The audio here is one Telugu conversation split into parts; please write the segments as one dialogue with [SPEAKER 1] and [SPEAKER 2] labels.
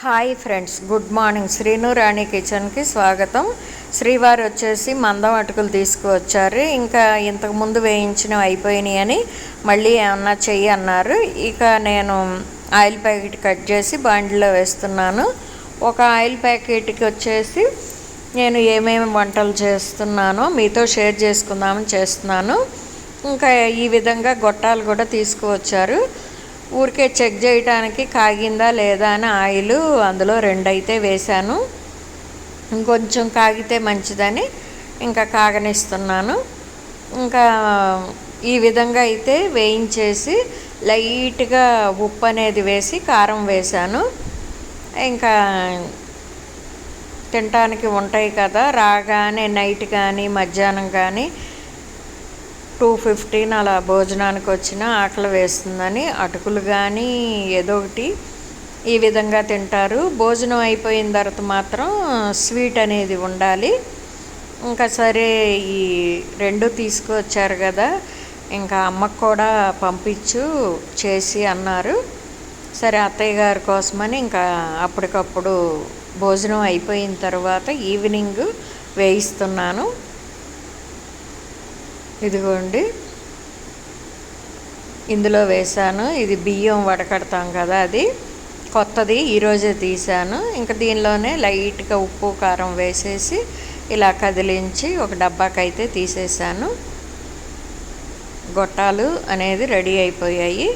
[SPEAKER 1] Hi friends good morning. Srinu Rani కిచెన్కి స్వాగతం. శ్రీవారు వచ్చేసి మందం అటుకులు తీసుకువచ్చారు. ఇంకా ఇంతకుముందు వేయించినవి అయిపోయినాయి అని మళ్ళీ ఏమన్నా చెయ్యి అన్నారు. ఇక నేను ఆయిల్ ప్యాకెట్ కట్ చేసి బాండిలో వేస్తున్నాను. ఒక ఆయిల్ ప్యాకెట్కి వచ్చేసి నేను ఏమేమి వంటలు చేస్తున్నానో మీతో షేర్ చేసుకుందామని చేస్తున్నాను. ఇంకా ఈ విధంగా గొట్టాలు కూడా తీసుకువచ్చారు. ఊరికే చెక్ చేయడానికి కాగిందా లేదా అని ఆయిల్ అందులో రెండు అయితే వేశాను. ఇంకొంచెం కాగితే మంచిదని ఇంకా కాగనిస్తున్నాను. ఇంకా ఈ విధంగా అయితే వేయించేసి లైట్గా ఉప్పు అనేది వేసి కారం వేశాను. ఇంకా తినటానికి ఉంటాయి కదా రాగానే నైట్ కానీ మధ్యాహ్నం కానీ టూ ఫిఫ్టీన్ అలా భోజనానికి వచ్చిన ఆకలి వేస్తుందని అటుకులు కానీ ఏదో ఒకటి ఈ విధంగా తింటారు. భోజనం అయిపోయిన తర్వాత మాత్రం స్వీట్ అనేది ఉండాలి. ఇంకా సరే ఈ రెండు తీసుకువచ్చారు కదా ఇంకా అమ్మకు కూడా పంపించు చేసి అన్నారు. సరే అత్తయ్య గారి కోసమని ఇంకా అప్పటికప్పుడు భోజనం అయిపోయిన తర్వాత ఈవినింగ్ వేయిస్తున్నాను. ఇదిగోండి. ఇందులో వేసాను ఇది బియ్యం వడకడతాం కదా అది. కొత్తది ఈరోజే తీసాను ఇంకా దీనిలోనే లైట్గా ఉప్పు కారం వేసేసి ఇలా కదిలించి ఒక డబ్బాకైతే తీసేసాను గొట్టాలు అనేది రెడీ అయిపోయాయి.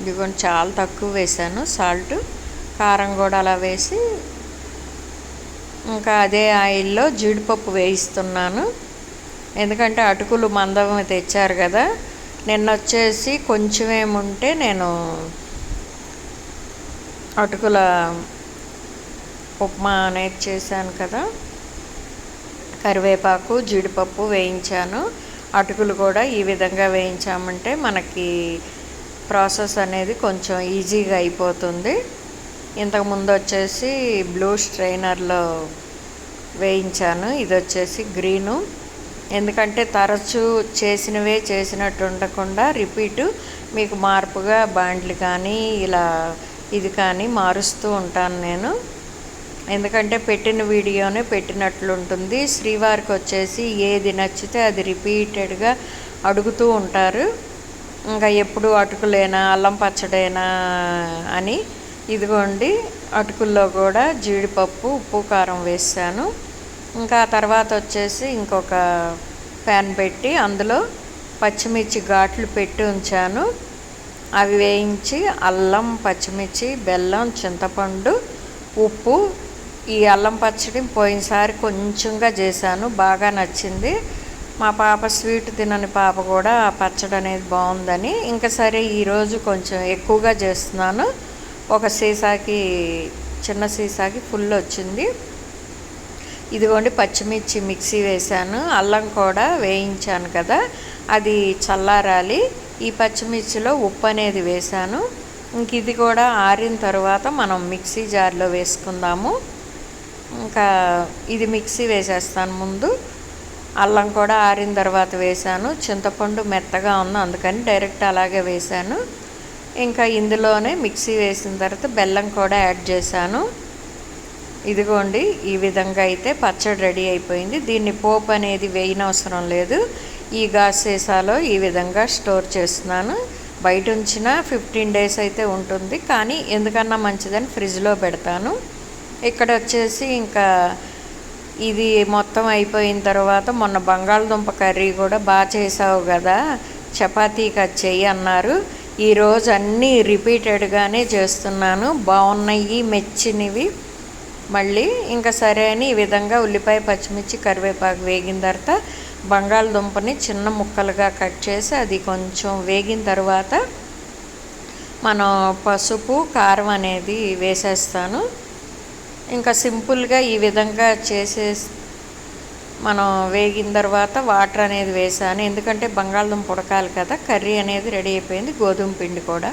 [SPEAKER 1] ఇదిగోండి చాలా తక్కువ వేసాను సాల్ట్ కారం కూడా అలా వేసి ఇంకా అదే ఆయిల్లో జీడిపప్పు వేయిస్తున్నాను. ఎందుకంటే అటుకులు మందం తెచ్చారు కదా. నిన్న వచ్చేసి కొంచెమేముంటే నేను అటుకుల ఉప్మా అనేది చేశాను కదా. కరివేపాకు జీడిపప్పు వేయించాను. అటుకులు కూడా ఈ విధంగా వేయించామంటే మనకి ప్రాసెస్ అనేది కొంచెం ఈజీగా అయిపోతుంది. ఇంతకుముందు వచ్చేసి బ్లూ స్ట్రైనర్లో వేయించాను. ఇది వచ్చేసి గ్రీను. ఎందుకంటే తరచూ చేసినవే చేసినట్టు ఉండకుండా రిపీటు మీకు మార్పుగా బాండ్లు కానీ ఇలా ఇది కానీ మారుస్తూ ఉంటాను నేను. ఎందుకంటే పెట్టిన వీడియోనే పెట్టినట్లు ఉంటుంది. శ్రీవారికి వచ్చేసి ఏది నచ్చితే అది రిపీటెడ్గా అడుగుతూ ఉంటారు. ఇంకా ఎప్పుడు అటుకులేనా అల్లం పచ్చడేనా అని ఇదిగోండి అటుకుల్లో కూడా జీడిపప్పు ఉప్పు కారం వేసాను ఇంకా తర్వాత వచ్చేసి ఇంకొక ప్యాన్ పెట్టి అందులో పచ్చిమిర్చి ఘాట్లు పెట్టి ఉంచాను. అవి వేయించి అల్లం పచ్చిమిర్చి బెల్లం చింతపండు ఉప్పు ఈ అల్లం పచ్చడి పోయినసారి కొంచెంగా చేశాను బాగా నచ్చింది. మా పాప స్వీట్ తినని పాప కూడా పచ్చడి అనేది బాగుందని. ఇంకా సరే ఈరోజు కొంచెం ఎక్కువగా చేస్తున్నాను. ఒక సీసాకి చిన్న సీసాకి ఫుల్ వచ్చింది. ఇదిగోండి పచ్చిమిర్చి మిక్సీ వేశాను. అల్లం కూడా వేయించాను కదా అది చల్లారాలి. ఈ పచ్చిమిర్చిలో ఉప్పు అనేది వేశాను. ఇంక ఇది కూడా ఆరిన తర్వాత మనం మిక్సీ జార్లో వేసుకుందాము. ఇంకా ఇది మిక్సీ వేసేస్తాను ముందు. అల్లం కూడా ఆరిన తర్వాత వేశాను. చింతపండు మెత్తగా ఉంది అందుకని డైరెక్ట్ అలాగే వేశాను. ఇంకా ఇందులోనే మిక్సీ వేసిన తర్వాత బెల్లం కూడా యాడ్ చేశాను. ఇదిగోండి ఈ విధంగా అయితే పచ్చడి రెడీ అయిపోయింది. దీన్ని పోపు అనేది వేయనవసరం లేదు. ఈ గాస్ సీసాలో ఈ విధంగా స్టోర్ చేస్తున్నాను. బయట ఉంచిన ఫిఫ్టీన్ డేస్ అయితే ఉంటుంది కానీ ఎందుకన్నా మంచిదని ఫ్రిడ్జ్లో పెడతాను. ఇక్కడ వచ్చేసి ఇంకా ఇది మొత్తం అయిపోయిన తర్వాత మొన్న బంగాళదుంప కర్రీ కూడా బాగా చేసావు కదా చపాతీకి అది చెయ్యి అన్నారు. ఈరోజు అన్నీ రిపీటెడ్గానే చేస్తున్నాను. బాగున్నాయి మెచ్చినవి. మళ్ళీ ఇంకా సరే అని ఈ విధంగా ఉల్లిపాయ పచ్చిమిర్చి కరివేపాకు వేగిన తర్వాత బంగాళదుంపని చిన్న ముక్కలుగా కట్ చేసి అది కొంచెం వేగిన తర్వాత మనం పసుపు కారం అనేది వేసేస్తాను. ఇంకా సింపుల్గా ఈ విధంగా చేసే మనం వేగిన తర్వాత వాటర్ అనేది వేసాను. ఎందుకంటే బంగాళదుంప ఉడకాలి కదా కర్రీ అనేది రెడీ అయిపోయింది గోధుమ పిండి కూడా.